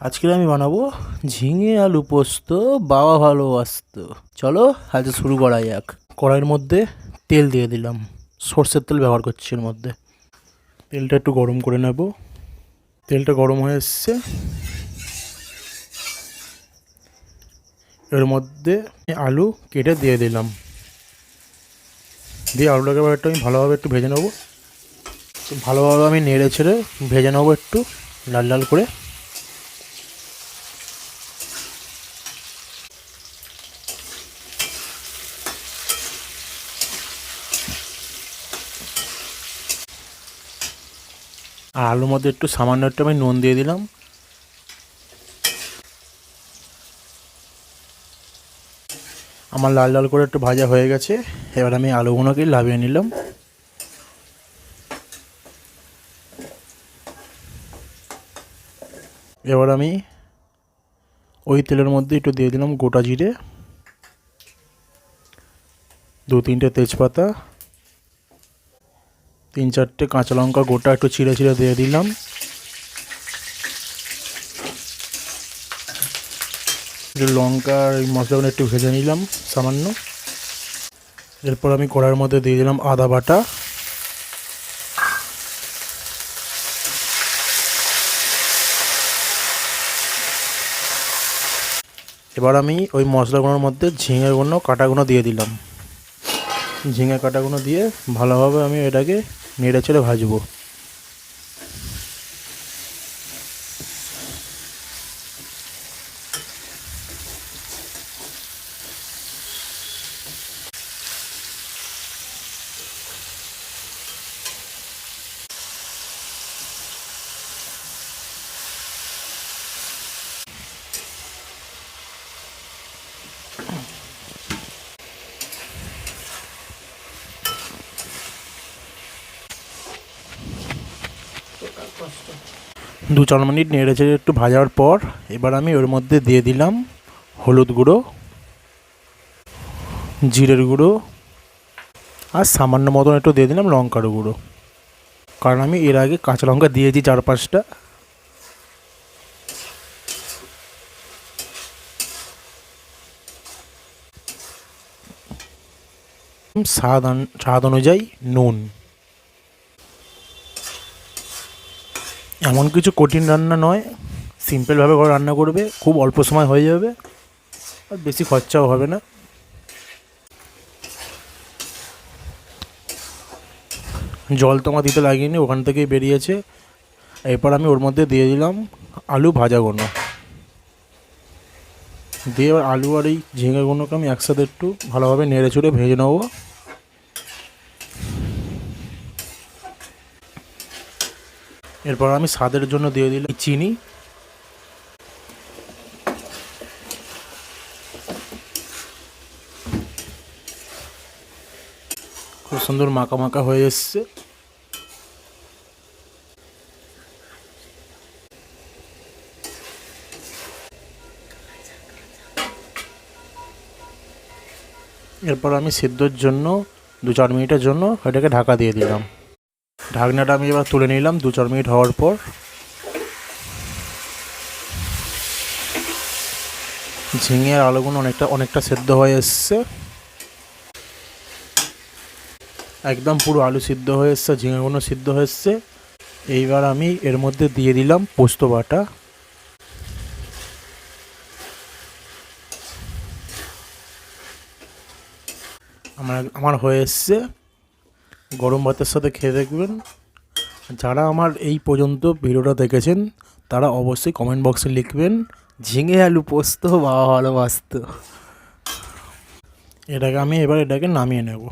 আজকে আমি বানাবো ঝিঙে আলু পোস্ত, বাবা ভালোবাসতো চলো আজকে শুরু করা যাক। কড়াইয়ের মধ্যে তেল দিয়ে দিলাম। সর্ষের তেল ব্যবহার করছি এর মধ্যে। তেলটা একটু গরম করে নেব। তেলটা গরম হয়ে এসছে। এর মধ্যে আলু কেটে দিয়ে দিলাম। দিয়ে আলুটাকে এবার একটু আমি ভালোভাবে একটু ভেজে নেব। ভালোভাবে আমি নেড়ে ছেড়ে ভেজে নেব একটু, লাল লাল করে। আর আলুর মধ্যে একটু সামান্য একটু আমি নুন দিয়ে দিলাম। আমার লাল লাল করে একটু ভাজা হয়ে গেছে। এবার আমি আলুগুলোকে লাভিয়ে নিলাম। এবার আমি ওই তেলের মধ্যে একটু দিয়ে দিলাম গোটা জিরে দু তিনটে তেজপাতা তিন চারটে কাঁচা লঙ্কা গোটা একটু চিড়ে চিড়ে দিয়ে দিলাম। লঙ্কা এই মশলাগুলো একটু ভেজে নিলাম, সামান্য। এরপর আমি কড়াইয়ের মধ্যে দিয়ে দিলাম আদা বাটা। এবার আমি ওই মশলাগুলোর মধ্যে ঝিঙেগুলো কাটাগুলো দিয়ে দিলাম। ঝিঙে কাটাগুলো দিয়ে ভালোভাবে আমি এটাকে নেড়ে চেড়ে ভাজবো। দু চার মিনিট নেড়ে চেড়ে একটু ভাজার পর এবার আমি ওর মধ্যে দিয়ে দিলাম হলুদ গুঁড়ো, জিরের গুঁড়ো আর সামান্য মতন একটু দিয়ে দিলাম লঙ্কার গুঁড়ো। কারণ আমি এর আগে কাঁচা লঙ্কা দিয়েছি চার পাঁচটা স্বাদ স্বাদ অনুযায়ী নুন। এমন কিছু কঠিন রান্না নয়। সিম্পলভাবে করে রান্না করবে, খুব অল্প সময় হয়ে যাবে, আর বেশি খরচাও হবে না। জল তোমার দিতে লাগেনি, ওখান থেকেই বেরিয়েছে। এরপর আমি ওর মধ্যে দিয়ে দিলাম আলু ভাজা ভাজাগুলো দিয়ে আলু আর এই ঝিঙেগুলোকে আমি একসাথে একটু ভালোভাবে নেড়ে চড়ে ভেজে নেব। এরপর আমি স্বাদের জন্য দিয়ে দিলাম চিনি। খুব সুন্দর মাখা মাখা হয়ে এসছে। এরপর আমি সিদ্ধর জন্য দু চার মিনিটের জন্য এটাকে ঢাকা দিয়ে দিলাম। ঢাকনাটা আমি এবার তুলে নিলাম, দু চার মিনিট হওয়ার পর। ঝিঙে আর আলুগুলো অনেকটা অনেকটা সেদ্ধ হয়ে এসছে। একদম পুরো আলু সিদ্ধ হয়ে এসছে, ঝিঙেগুলো সিদ্ধ হয়ে এসছে। এইবার আমি এর মধ্যে দিয়ে দিলাম পোস্ত বাটা। আমার আমার হয়ে এসছে। গরম ভাতের সাথে খেয়ে দেখবেন। যারা আমার এই পর্যন্ত ভিডিওটা দেখেছেন, তারা অবশ্যই কমেন্ট বক্সে লিখবেন, ঝিঙে আলু পোস্ত বা ভালোবাসত এটাকে আমি এবার এটাকে নামিয়ে নেব।